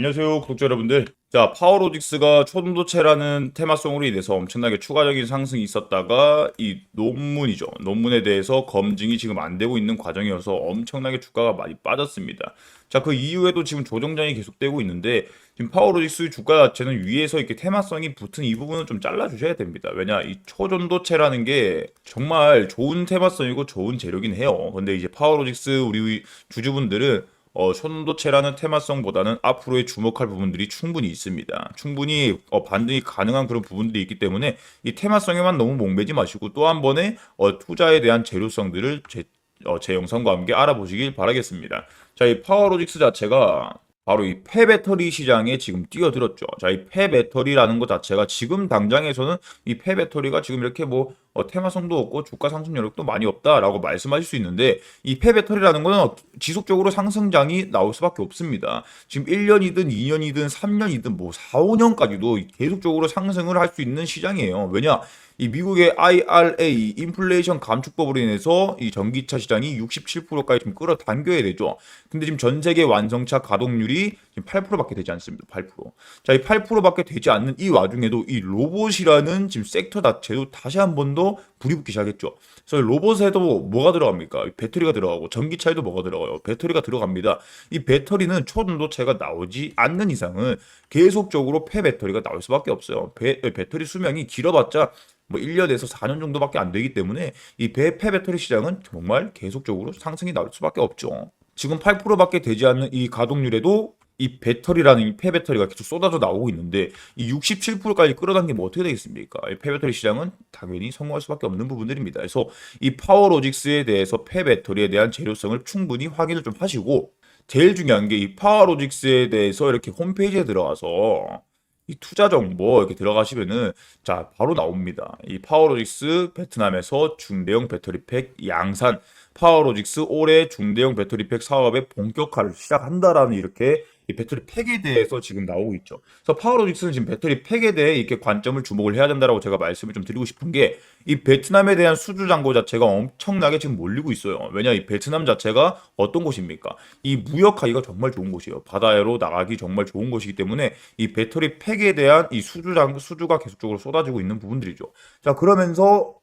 안녕하세요 구독자 여러분들. 자 파워로직스가 초등도체라는 테마성으로 인해서 엄청나게 추가적인 상승이 있었다가 이 논문이죠. 논문에 대해서 검증이 지금 안 되고 있는 과정이어서 엄청나게 주가가 많이 빠졌습니다. 자 그 이후에도 지금 조정장이 계속되고 있는데 지금 파워로직스 주가 자체는 위에서 이렇게 테마성이 붙은 이 부분은 좀 잘라 주셔야 됩니다. 왜냐 이 초전도체라는 게 정말 좋은 테마성이고 좋은 재료긴 해요. 근데 이제 파워로직스 우리 주주분들은 어, 초전도체라는 테마성보다는 앞으로의 주목할 부분들이 충분히 있습니다. 충분히 어, 반등이 가능한 그런 부분들이 있기 때문에 이 테마성에만 너무 목매지 마시고 또 한 번에 어, 투자에 대한 재료성들을 제, 어, 제 영상과 함께 알아보시길 바라겠습니다. 자, 이 파워로직스 자체가 바로 이 폐배터리 시장에 지금 뛰어들었죠. 자, 이 폐배터리라는 것 자체가 지금 당장에서는 이 폐배터리가 지금 이렇게 뭐 어, 테마성도 없고 주가 상승 여력도 많이 없다라고 말씀하실 수 있는데 이 폐배터리라는 거는 어, 지속적으로 상승장이 나올 수밖에 없습니다. 지금 1년이든 2년이든 3년이든 뭐 4, 5년까지도 계속적으로 상승을 할 수 있는 시장이에요. 왜냐? 이 미국의 IRA 인플레이션 감축법으로 인해서 이 전기차 시장이 67%까지 좀 끌어당겨야 되죠. 근데 지금 전 세계 완성차 가동률이 지금 8%밖에 되지 않습니다. 8%. 자, 이 8%밖에 되지 않는 이 와중에도 이 로봇이라는 지금 섹터 자체도 다시 한 번 더 불이 붙기 시작했죠. 그래서 로봇에도 뭐가 들어갑니까? 배터리가 들어가고 전기차에도 뭐가 들어가요? 배터리가 들어갑니다. 이 배터리는 초전도체가 나오지 않는 이상은 계속적으로 폐 배터리가 나올 수밖에 없어요. 배, 배터리 수명이 길어봤자 뭐 1년에서 4년 정도밖에 안 되기 때문에 이 배, 폐 배터리 시장은 정말 계속적으로 상승이 나올 수밖에 없죠. 지금 8%밖에 되지 않는 이 가동률에도 이 배터리라는 이 폐배터리가 계속 쏟아져 나오고 있는데 이 67%까지 끌어당기면 어떻게 되겠습니까? 이 폐배터리 시장은 당연히 성공할 수밖에 없는 부분들입니다. 그래서 이 파워로직스에 대해서 폐배터리에 대한 재료성을 충분히 확인을 좀 하시고 제일 중요한 게 이 파워로직스에 대해서 이렇게 홈페이지에 들어가서 이 투자 정보 이렇게 들어가시면은 자 바로 나옵니다. 이 파워로직스 베트남에서 중대형 배터리팩 양산 파워로직스 올해 중대형 배터리팩 사업의 본격화를 시작한다라는 이렇게 이 배터리 팩에 대해서 지금 나오고 있죠. 그래서 파워로직스는 지금 배터리 팩에 대해 이렇게 관점을 주목을 해야 된다라고 제가 말씀을 좀 드리고 싶은 게 이 베트남에 대한 수주 잔고 자체가 엄청나게 지금 몰리고 있어요. 왜냐 이 베트남 자체가 어떤 곳입니까? 이 무역하기가 정말 좋은 곳이에요. 바다로 나가기 정말 좋은 곳이기 때문에 이 배터리 팩에 대한 이 수주 잔 수주가 계속적으로 쏟아지고 있는 부분들이죠. 자 그러면서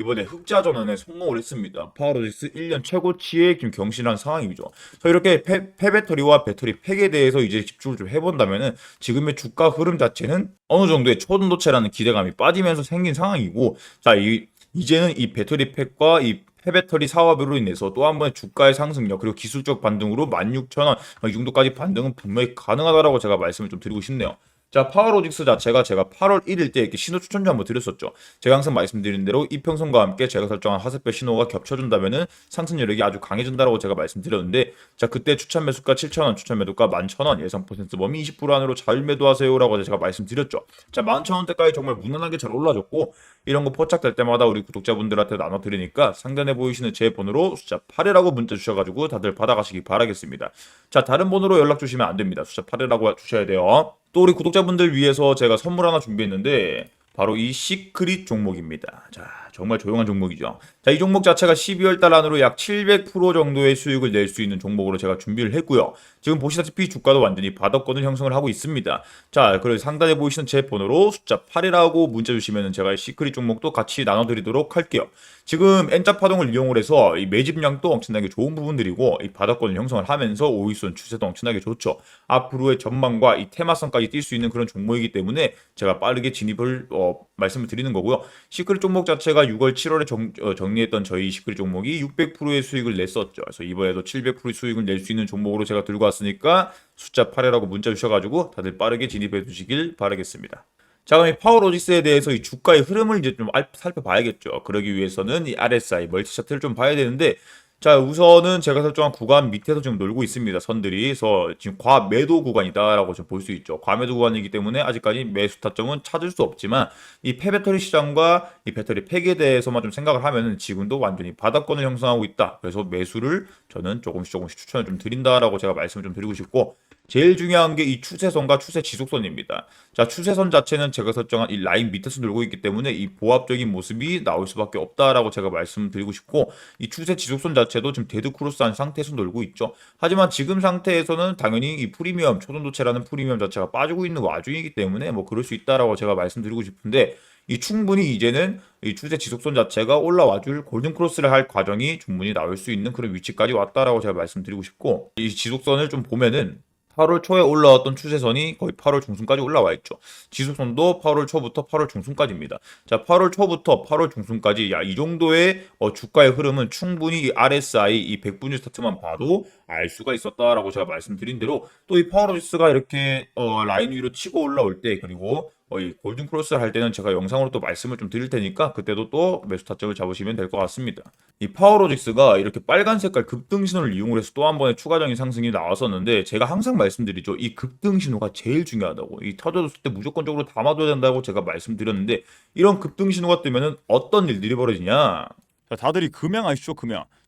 이번에 흑자 전환에 성공을 했습니다. 파워로직스 1년 최고치에 지금 경신한 상황이죠. 자, 이렇게 폐, 폐배터리와 배터리 팩에 대해서 이제 집중을 좀 해본다면은 지금의 주가 흐름 자체는 어느 정도의 초전도체라는 기대감이 빠지면서 생긴 상황이고, 자, 이, 이제는 이 배터리 팩과 이 폐배터리 사업으로 인해서 또 한 번의 주가의 상승력 그리고 기술적 반등으로 16,000원 이 정도까지 반등은 분명히 가능하다라고 제가 말씀을 좀 드리고 싶네요. 자, 파워로직스 자체가 제가 8월 1일 때 이렇게 신호 추천주 한번 드렸었죠. 제가 항상 말씀드린 대로 이평선과 함께 제가 설정한 하세배 신호가 겹쳐준다면은 상승 여력이 아주 강해진다라고 제가 말씀드렸는데, 자, 그때 추천 매수가 7,000원, 추천 매도가 11,000원, 예상 퍼센트 범위 20% 안으로 자율 매도하세요라고 제가 말씀드렸죠. 자, 11,000원대까지 정말 무난하게 잘 올라줬고, 이런 거 포착될 때마다 우리 구독자분들한테 나눠 드리니까 상단에 보이시는 제 번호로 숫자 8이라고 문자 주셔 가지고 다들 받아 가시기 바라겠습니다. 자, 다른 번호로 연락 주시면 안 됩니다. 숫자 8이라고 주셔야 돼요. 또 우리 구독자분들 위해서 제가 선물 하나 준비했는데 바로 이 시크릿 종목입니다. 자, 정말 조용한 종목이죠. 자, 이 종목 자체가 12월 달 안으로 약 700% 정도의 수익을 낼 수 있는 종목으로 제가 준비를 했고요. 지금 보시다시피 주가도 완전히 바닥권을 형성을 하고 있습니다. 자, 그리고 상단에 보이시는 제 번호로 숫자 8이라고 문자 주시면 제가 시크릿 종목도 같이 나눠드리도록 할게요. 지금 N자 파동을 이용을 해서 이 매집량도 엄청나게 좋은 부분들이고 이 바닥권을 형성을 하면서 오이선 추세도 엄청나게 좋죠. 앞으로의 전망과 이 테마성까지 뛸 수 있는 그런 종목이기 때문에 제가 빠르게 진입을 어, 말씀을 드리는 거고요. 시크릿 종목 자체가 6월 7월에 정, 어, 정리했던 저희 시크릿 종목이 600%의 수익을 냈었죠. 그래서 이번에도 700%의 수익을 낼 수 있는 종목으로 제가 들고 왔으니까 숫자 8이라고 문자 주셔가지고 다들 빠르게 진입해 주시길 바라겠습니다. 자, 그럼 이 파워로직스에 대해서 이 주가의 흐름을 이제 좀 알- 살펴봐야겠죠. 그러기 위해서는 이 RSI 멀티 차트를 좀 봐야 되는데, 자, 우선은 제가 설정한 구간 밑에서 지금 놀고 있습니다. 선들이. 그래서 지금 과매도 구간이다라고 좀볼수 있죠. 과매도 구간이기 때문에 아직까지 매수 타점은 찾을 수 없지만 이 폐배터리 시장과 이 배터리 팩에 대해서만 좀 생각을 하면은 지금도 완전히 바닥권을 형성하고 있다. 그래서 매수를 저는 조금씩 조금씩 추천을 좀 드린다라고 제가 말씀을 좀 드리고 싶고 제일 중요한 게 이 추세선과 추세 지속선입니다. 자, 추세선 자체는 제가 설정한 이 라인 밑에서 돌고 있기 때문에 이 보합적인 모습이 나올 수밖에 없다라고 제가 말씀드리고 싶고 이 추세 지속선 자체도 지금 데드 크로스한 상태에서 돌고 있죠. 하지만 지금 상태에서는 당연히 이 프리미엄 초전도체라는 프리미엄 자체가 빠지고 있는 와중이기 때문에 뭐 그럴 수 있다라고 제가 말씀드리고 싶은데 이 충분히 이제는 이 추세 지속선 자체가 올라와 줄 골든 크로스를 할 과정이 충분히 나올 수 있는 그런 위치까지 왔다라고 제가 말씀드리고 싶고 이 지속선을 좀 보면은 8월 초에 올라왔던 추세선이 거의 8월 중순까지 올라와 있죠. 지속선도 8월 초부터 8월 중순까지입니다. 자, 8월 초부터 8월 중순까지 야, 이 정도의 어, 주가의 흐름은 충분히 이 RSI 이 100분위 스타트만 봐도 알 수가 있었다라고 제가 말씀드린 대로 또 이 파워로지스가 이렇게 어, 라인 위로 치고 올라올 때 그리고 어, 이 골든 크로스를 할 때는 제가 영상으로 또 말씀을 좀 드릴 테니까 그때도 또 매수 타점을 잡으시면 될 것 같습니다. 이 파워로직스가 이렇게 빨간 색깔 급등 신호를 이용을 해서 또 한 번의 추가적인 상승이 나왔었는데 제가 항상 말씀드리죠. 이 급등 신호가 제일 중요하다고. 이 터져줬을 때 무조건적으로 담아둬야 된다고 제가 말씀드렸는데 이런 급등 신호가 뜨면은 어떤 일들이 벌어지냐? 자, 다들 이 금양 아시죠? 금양.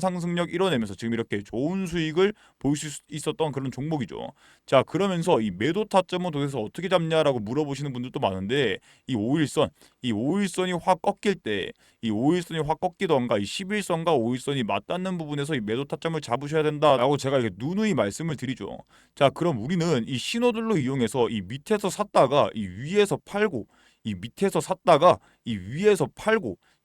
상승력 이뤄내면서 지금 이렇게 좋은 수익을 볼수 있었던 그런 종목이죠. 자, 그러면서 이 매도 타점은 도대체 어떻게 잡냐라고 물어보시는 분들도 많은데 이 5일선, 이 5일선이 확 꺾일 때, 이 5일선이 확 꺾이던가 이 11선과 5일선이 맞닿는 부분에서 이 매도 타점을 잡으셔야 된다라고 제가 이렇게 누누이 말씀을 드리죠. 자, 그럼 우리는 이 신호들로 이용해서 이 밑에서 샀다가 이 위에서 팔고 이 밑에서 샀다가 이 위에서 팔고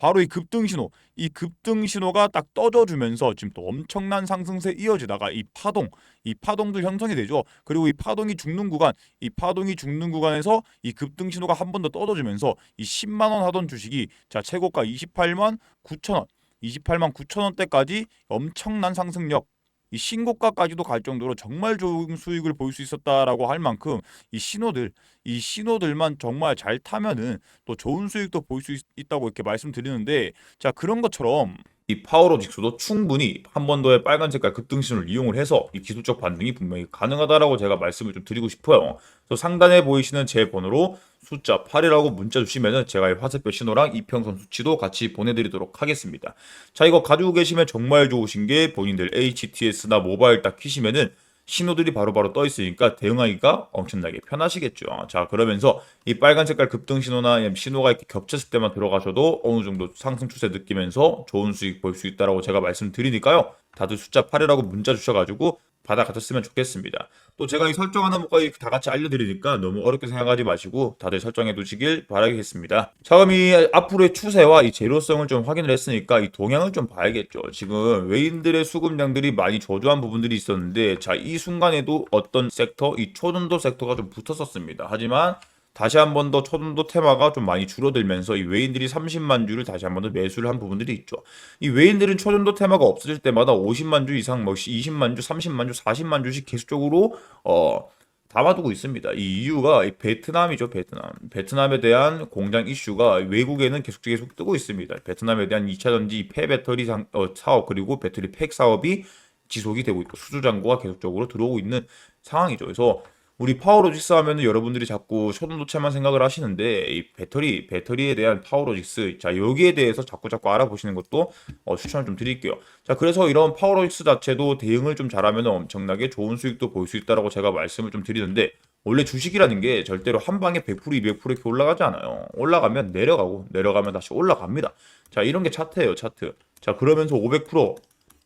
바로 이 급등 신호, 이 급등 신호가 딱 떠져주면서 지금 또 엄청난 상승세 이어지다가 이 파동, 이 파동도 형성이 되죠. 그리고 이 파동이 죽는 구간, 이 파동이 죽는 구간에서 이 급등 신호가 한 번 더 떠져주면서 이 10만 원 하던 주식이 자 최고가 28만 9천 원, 28만 9천 원대까지 엄청난 상승력. 이 신고가까지도 갈 정도로 정말 좋은 수익을 볼 수 있었다라고 할 만큼 이 신호들 이 신호들만 정말 잘 타면은 또 좋은 수익도 볼 수 있다고 이렇게 말씀드리는데 자 그런 것처럼 이 파워로직스도 충분히 한 번 더의 빨간 색깔 급등 신호를 이용을 해서 이 기술적 반등이 분명히 가능하다라고 제가 말씀을 좀 드리고 싶어요. 그래서 상단에 보이시는 제 번호로 숫자 8이라고 문자 주시면은 제가 이 화살표 신호랑 이평선 수치도 같이 보내드리도록 하겠습니다. 자 이거 가지고 계시면 정말 좋으신 게 본인들 HTS나 모바일 딱 키시면은 신호들이 바로바로 떠 있으니까 대응하기가 엄청나게 편하시겠죠. 자, 그러면서 이 빨간 색깔 급등 신호나 신호가 이렇게 겹쳤을 때만 들어가셔도 어느 정도 상승 추세 느끼면서 좋은 수익 볼 수 있다라고 제가 말씀드리니까요. 다들 숫자 8이라고 문자 주셔가지고 받아 가셨으면 좋겠습니다. 또 제가 이 설정하는 것까지 다 같이 알려드리니까 너무 어렵게 생각하지 마시고 다들 설정해 두시길 바라겠습니다. 자 그럼 이 앞으로의 추세와 이 재료성을 좀 확인을 했으니까 이 동향을 좀 봐야겠죠. 지금 외인들의 수급량들이 많이 저조한 부분들이 있었는데 자 이 순간에도 어떤 섹터, 이 초전도 섹터가 좀 붙었었습니다. 하지만 다시 한 번 더 초등도 테마가 좀 많이 줄어들면서 이 외인들이 30만 주를 다시 한 번 더 매수를 한 부분들이 있죠. 이 외인들은 초등도 테마가 없어질 때마다 50만 주 이상, 뭐 20만 주, 30만 주, 40만 주씩 계속적으로 어 담아두고 있습니다. 이 이유가 이 베트남이죠, 베트남. 베트남에 대한 공장 이슈가 외국에는 계속 계속 뜨고 있습니다. 베트남에 대한 2차 전지 폐배터리 상, 어, 사업 그리고 배터리 팩 사업이 지속이 되고 있고 수주 잔고가 계속적으로 들어오고 있는 상황이죠. 그래서 우리 파워로직스 하면은 여러분들이 자꾸 초등도체만 생각을 하시는데 이 배터리 배터리에 대한 파워로직스 자 여기에 대해서 자꾸 자꾸 알아보시는 것도 어, 추천을 좀 드릴게요. 자 그래서 이런 파워로직스 자체도 대응을 좀 잘하면 엄청나게 좋은 수익도 볼 수 있다라고 제가 말씀을 좀 드리는데 원래 주식이라는 게 절대로 한 방에 100% 200% 이렇게 올라가지 않아요. 올라가면 내려가고 내려가면 다시 올라갑니다. 자 이런 게 차트예요 차트. 자 그러면서 500%,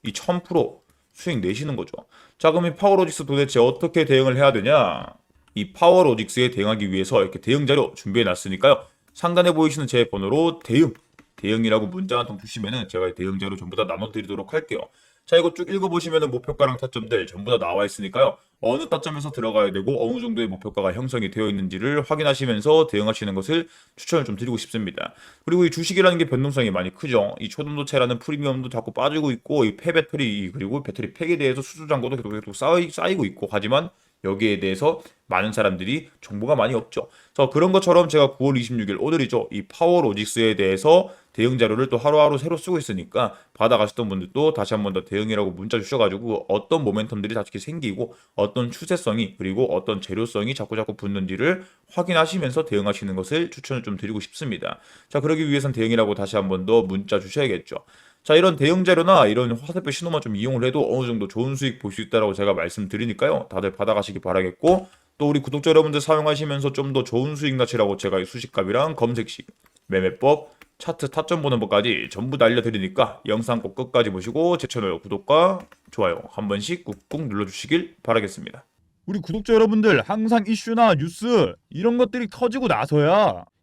이 1000% 수익 내시는 거죠. 자 그럼 이 파워로직스 도대체 어떻게 대응을 해야 되냐? 이 파워로직스에 대응하기 위해서 이렇게 대응 자료 준비해 놨으니까요. 상단에 보이시는 제 번호로 대응, 대응이라고 문자 한 통 주시면은 제가 이 대응 자료 전부 다 나눠드리도록 할게요. 자 이거 쭉 읽어보시면은 목표가랑 타점들 전부 다 나와 있으니까요. 어느 타점에서 들어가야 되고 어느 정도의 목표가가 형성이 되어 있는지를 확인하시면서 대응하시는 것을 추천을 좀 드리고 싶습니다. 그리고 이 주식이라는 게 변동성이 많이 크죠. 이 초등도체라는 프리미엄도 자꾸 빠지고 있고 이 폐배터리 그리고 배터리 팩에 대해서 수주 잔고도 계속 계속 쌓이, 쌓이고 있고 하지만 여기에 대해서 많은 사람들이 정보가 많이 없죠. 그래서 그런 것처럼 제가 9월 26일 오늘이죠. 이 파워 로직스에 대해서 대응 자료를 또 하루하루 새로 쓰고 있으니까 받아가셨던 분들도 다시 한 번 더 대응이라고 문자 주셔가지고 어떤 모멘텀들이 다시 생기고 어떤 추세성이 그리고 어떤 재료성이 자꾸 자꾸 붙는지를 확인하시면서 대응하시는 것을 추천을 좀 드리고 싶습니다. 자 그러기 위해선 대응이라고 다시 한 번 더 문자 주셔야겠죠. 자 이런 대응 자료나 이런 화살표 신호만 좀 이용을 해도 어느 정도 좋은 수익 볼 수 있다라고 제가 말씀드리니까요. 다들 받아가시기 바라겠고 또 우리 구독자 여러분들 사용하시면서 좀 더 좋은 수익 나치라고 제가 이 수식값이랑 검색식, 매매법, 차트 타점 보는 법까지 전부 다 알려드리니까 영상 꼭 끝까지 보시고 제 채널 구독과 좋아요 한 번씩 꾹꾹 눌러주시길 바라겠습니다. 우리 구독자 여러분들 항상 이슈나 뉴스 이런 것들이 터지고 나서야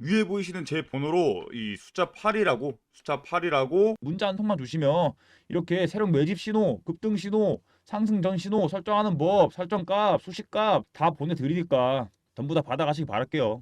위에 보이시는 제 번호로 이 숫자 8이라고 숫자 8이라고 문자 한 통만 주시면 이렇게 새로운 매집 신호, 급등 신호, 상승 전 신호 설정하는 법, 설정값, 수식값 다 보내드리니까 전부 다 받아가시기 바랄게요.